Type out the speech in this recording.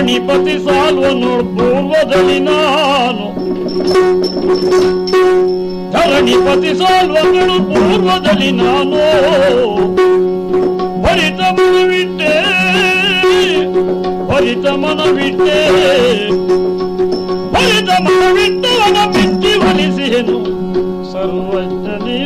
ಧರಣಿಪತಿ ಸಾಲ್ವನು ಪೂರ್ವದಲ್ಲಿ ನಾನು ಧರಣಿಪತಿ ಸಾಲ್ವಗಳು ಪೂರ್ವದಲ್ಲಿ ನಾನು ಭರಿತ ಮನವಿಟ್ಟೆ ಭರಿತ ಮನವಿಟ್ಟೆ ಭರಿತ ಮನವಿಟ್ಟವನ ಬಿಟ್ಟಿ ಒಲಿಸಿಹೆನು ಸರ್ವಜ್ಞನೇ